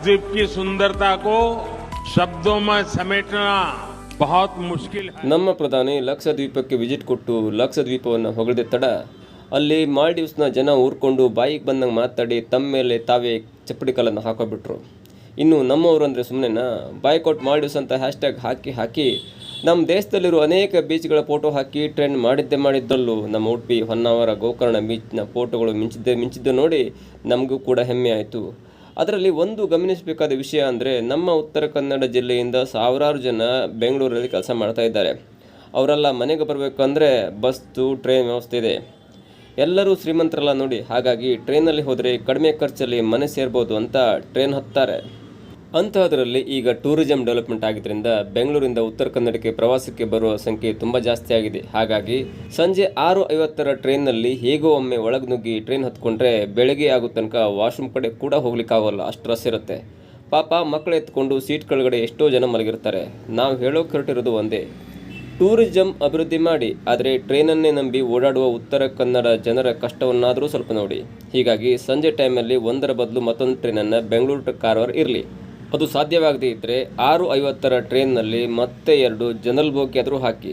द्वीप की सुंदरता को शब्दों में समेटना बहुत मुश्किल है ನಮ್ಮ ಪ್ರಧಾನಿ ಲಕ್ಷದ್ವೀಪಕ್ಕೆ ವಿಸಿಟ್ ಕೊಟ್ಟು ಲಕ್ಷದ್ವೀಪವನ್ನು ಹೊಗಳಿದ ತಡ ಅಲ್ಲಿ ಮಾಲ್ಡೀವ್ಸ್ನ ಜನ ಊರ್ಕೊಂಡು ಬಾಯಿಗೆ ಬಂದಂಗೆ ಮಾತಾಡಿ ತಮ್ಮ ಮೇಲೆ ತಾವೇ ಚಪ್ಪಡಿ ಕಲ್ಲನ್ನು ಹಾಕೋಬಿಟ್ರು ಇನ್ನು ನಮ್ಮವರು ಅಂದರೆ ಸುಮ್ಮನೆನಾ ಬಾಯ್ಕೋಟ್ ಮಾಲ್ಡೀವ್ಸ್ ಅಂತ ಹ್ಯಾಶ್ಟ್ಯಾಗ್ ಹಾಕಿ ಹಾಕಿ ನಮ್ಮ ದೇಶದಲ್ಲಿರೋ ಅನೇಕ ಬೀಚ್ಗಳ ಫೋಟೋ ಹಾಕಿ ಟ್ರೆಂಡ್ ಮಾಡಿದ್ದೇ ಮಾಡಿದ್ದಲ್ಲೂ ನಮ್ಮ ಉಡುಪಿ ಹೊನ್ನಾವರ ಗೋಕರ್ಣ ಬೀಚ್ನ ಫೋಟೋಗಳು ಮಿಂಚಿದ್ದೆ ಮಿಂಚಿದ್ದೆ ನೋಡಿ ನಮಗೂ ಕೂಡ ಹೆಮ್ಮೆ ಆಯಿತು ಅದರಲ್ಲಿ ಒಂದು ಗಮನಿಸಬೇಕಾದ ವಿಷಯ ಅಂದರೆ ನಮ್ಮ ಉತ್ತರ ಕನ್ನಡ ಜಿಲ್ಲೆಯಿಂದ ಸಾವಿರಾರು ಜನ ಬೆಂಗಳೂರಲ್ಲಿ ಕೆಲಸ ಮಾಡ್ತಾ ಇದ್ದಾರೆ. ಅವರೆಲ್ಲ ಮನೆಗೆ ಬರಬೇಕಂದ್ರೆ ಬಸ್ಸು ಟ್ರೈನ್ ವ್ಯವಸ್ಥೆ ಇದೆ. ಎಲ್ಲರೂ ಶ್ರೀಮಂತರಲ್ಲ ನೋಡಿ, ಹಾಗಾಗಿ ಟ್ರೈನಲ್ಲಿ ಹೋದರೆ ಕಡಿಮೆ ಖರ್ಚಲ್ಲಿ ಮನೆ ಸೇರ್ಬೋದು ಅಂತ ಟ್ರೈನ್ ಹತ್ತಾರೆ. ಅಂತಹದರಲ್ಲಿ ಈಗ ಟೂರಿಸಂ ಡೆವಲಪ್ಮೆಂಟ್ ಆಗಿದ್ದರಿಂದ ಬೆಂಗಳೂರಿಂದ ಉತ್ತರ ಕನ್ನಡಕ್ಕೆ ಪ್ರವಾಸಕ್ಕೆ ಬರುವ ಸಂಖ್ಯೆ ತುಂಬ ಜಾಸ್ತಿ ಆಗಿದೆ. ಹಾಗಾಗಿ ಸಂಜೆ ಆರು ಐವತ್ತರ ಟ್ರೈನ್ನಲ್ಲಿ ಹೇಗೋ ಒಮ್ಮೆ ಒಳಗೆ ನುಗ್ಗಿ ಟ್ರೈನ್ ಹತ್ಕೊಂಡ್ರೆ ಬೆಳಗ್ಗೆ ಆಗೋ ತನಕ ವಾಶ್ರೂಮ್ ಕಡೆ ಕೂಡ ಹೋಗ್ಲಿಕ್ಕಾಗಲ್ಲ, ಅಷ್ಟು ರಸ್ ಇರುತ್ತೆ. ಪಾಪ ಮಕ್ಕಳು ಎತ್ಕೊಂಡು ಸೀಟ್ ಕೆಳಗಡೆ ಎಷ್ಟೋ ಜನ ಮಲಗಿರ್ತಾರೆ. ನಾವು ಹೇಳೋಕೆ ಹೊರಟಿರೋದು ಒಂದೇ, ಟೂರಿಸಂ ಅಭಿವೃದ್ಧಿ ಮಾಡಿ, ಆದರೆ ಟ್ರೈನನ್ನೇ ನಂಬಿ ಓಡಾಡುವ ಉತ್ತರ ಕನ್ನಡ ಜನರ ಕಷ್ಟವನ್ನಾದರೂ ಸ್ವಲ್ಪ ನೋಡಿ. ಹೀಗಾಗಿ ಸಂಜೆ ಟೈಮಲ್ಲಿ ಒಂದರ ಬದಲು ಮತ್ತೊಂದು ಟ್ರೈನನ್ನು ಬೆಂಗಳೂರು ಕಾರವಾರ ಇರಲಿ. ಅದು ಸಾಧ್ಯವಾಗದೇ ಇದ್ದರೆ ಆರು ಐವತ್ತರ ಟ್ರೈನ್ನಲ್ಲಿ ಮತ್ತೆ ಎರಡು ಜನರಲ್ ಬೋಗಿ ಆದರೂ ಹಾಕಿ.